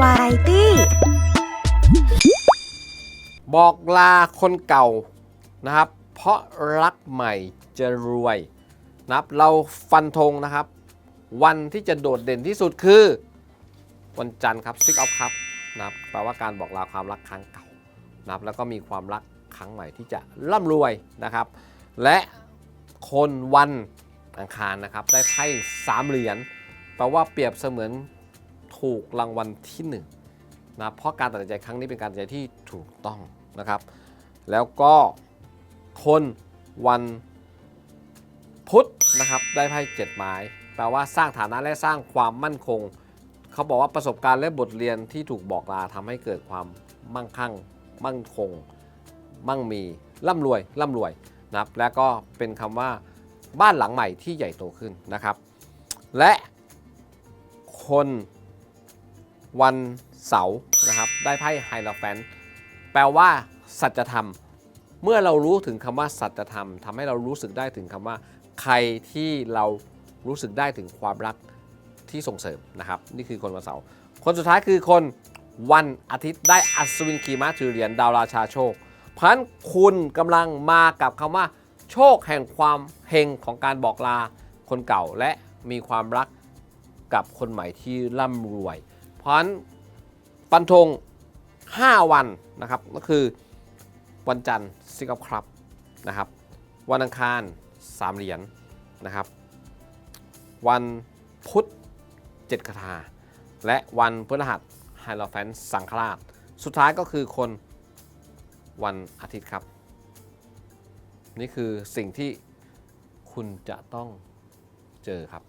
วาไรตี้บอกลาคนเก่านะครับ เพราะรักใหม่จะรวยนะครับเราฟันธงนะครับ วันที่จะโดดเด่นที่สุดคือ วันจันทร์ครับซิกออฟครับนะครับแปลว่าการบอกลาความรักครั้งเก่านะครับแล้วก็มีความรักครั้งใหม่ที่จะร่ำรวยนะครับ และคนวันอังคารนะครับ ได้ไพ่สามเหรียญแปลว่าเปรียบเสมือน ถูกรางวัลที่หนึ่งนะเพราะการตัดสินใจครั้งนี้เป็นการตัดสินใจที่ถูกต้องนะครับ แล้วก็คนวันพุธนะครับได้ไพ่เจ็ดไม้แปลว่าสร้างฐานะและสร้างความมั่นคง เขาบอกว่าประสบการณ์และบทเรียนที่ถูกบอกลาทำให้เกิดความมั่งคั่ง มั่นคง มั่งมีร่ำรวยร่ำรวยนะครับและก็เป็นคำว่าบ้านหลังใหม่ที่ใหญ่โตขึ้นนะครับ และคน วันเสาร์นะครับ ได้ไพ่ไฮโลแฟนแปลว่า สัจธรรม เมื่อเรารู้ถึงคำว่าสัจธรรมทำให้เรารู้สึกได้ถึงคำว่า ใครที่เรารู้สึกได้ถึงความรักที่ส่งเสริมนะครับ นี่คือคนวันเสาร์คนสุดท้ายคือคนวันอาทิตย์ได้อัศวินคีมาถือเหรียญดาวราชาโชคเพราะฉะนั้นคุณกำลังมากับคำว่า โชคแห่งความเฮงของการบอกลาคนเก่าและมีความรักกับคนใหม่ที่ร่ำรวย เพราะนั้นฟันธง5 วันนะครับ ก็คือวันจันทร์ซิกอัพครับนะครับ วันอังคาร 3 เหรียญนะครับ วันพุธ 7 คาถา และวันพฤหัสไฮโลแฟนสังฆราช สุดท้ายก็คือคนวันอาทิตย์ครับ นี่คือสิ่งที่คุณจะต้องเจอครับ